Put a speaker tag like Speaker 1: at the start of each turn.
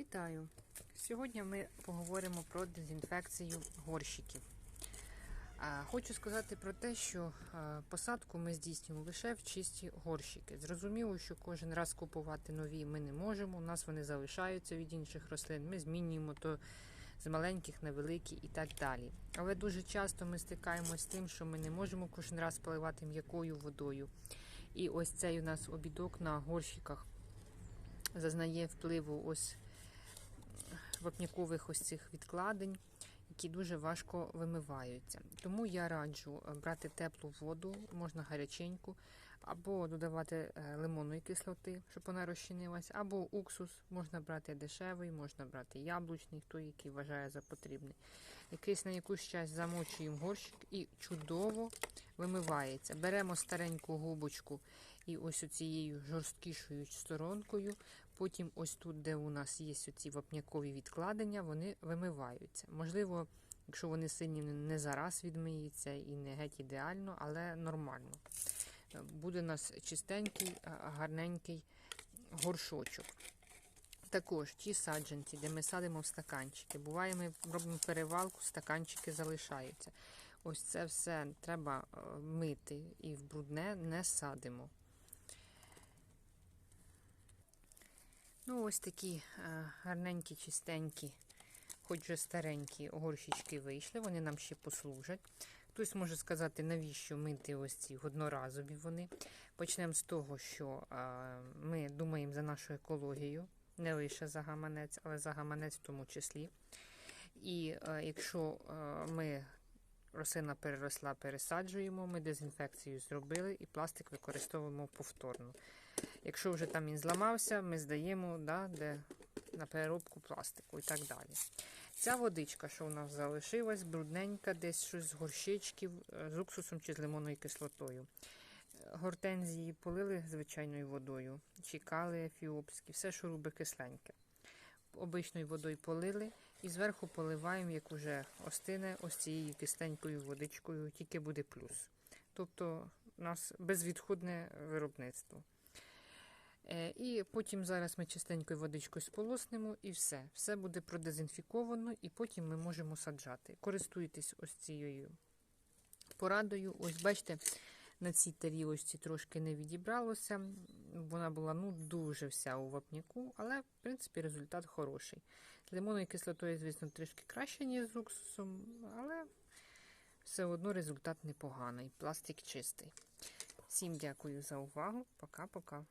Speaker 1: Вітаю! Сьогодні ми поговоримо про дезінфекцію горщиків. Хочу сказати про те, що посадку ми здійснюємо лише в чисті горщики. Зрозуміло, що кожен раз купувати нові ми не можемо. У нас вони залишаються від інших рослин. Ми змінюємо то з маленьких на великі і так далі. Але дуже часто ми стикаємося з тим, що ми не можемо кожен раз поливати м'якою водою. І ось цей у нас обідок на горщиках зазнає впливу ось вапнякових ось цих відкладень, які дуже важко вимиваються. Тому я раджу е, брати теплу воду, можна гаряченьку, або додавати е, лимонної кислоти, щоб вона розчинилась, або уксус можна брати дешевий, можна брати яблучний, хто який вважає за потрібний. Якийсь на якусь час замочуємо горщик і чудово вимивається. Беремо стареньку губочку і ось оцією жорсткішою сторонкою. Потім, ось тут, де у нас є ці вапнякові відкладення, вони вимиваються. Можливо, якщо вони сині, не зараз відмиються і не геть ідеально, але нормально. Буде у нас чистенький, гарненький горшочок. Також ті саджанці, де ми садимо в стаканчики. Буває, ми робимо перевалку, стаканчики залишаються. Ось це все треба мити і в брудне не садимо. Ну, ось такі а, гарненькі, чистенькі, хоч вже старенькі горщички вийшли, вони нам ще послужать. Хтось може сказати, навіщо мити ось ці одноразові вони. Почнемо з того, що а, ми думаємо за нашу екологію, не лише за гаманець, але за гаманець в тому числі. І а, якщо ми рослина переросла, пересаджуємо, ми дезінфекцію зробили і пластик використовуємо повторно. Якщо вже там він зламався, ми здаємо да, де на переробку пластику і так далі. Ця водичка, що у нас залишилась, брудненька, десь щось з горщичків, з уксусом чи з лимонною кислотою. Гортензії полили звичайною водою, чекали ефіопські, все, що робить кисленьке. Обичною водою полили і зверху поливаємо, як уже остине ось цією кисленькою водичкою, тільки буде плюс. Тобто у нас безвідходне виробництво. І потім зараз ми чистенькою водичкою сполоснемо і все. Все буде продезінфіковано, і потім ми можемо саджати. Користуйтесь ось цією порадою. Ось, бачите, на цій тарілочці трошки не відібралося. Вона була ну, дуже вся у вапняку, але, в принципі, результат хороший. З лимонною кислотою, звісно, трішки краще, ніж з уксусом, але все одно результат непоганий. Пластик чистий. Всім дякую за увагу. Пока-пока.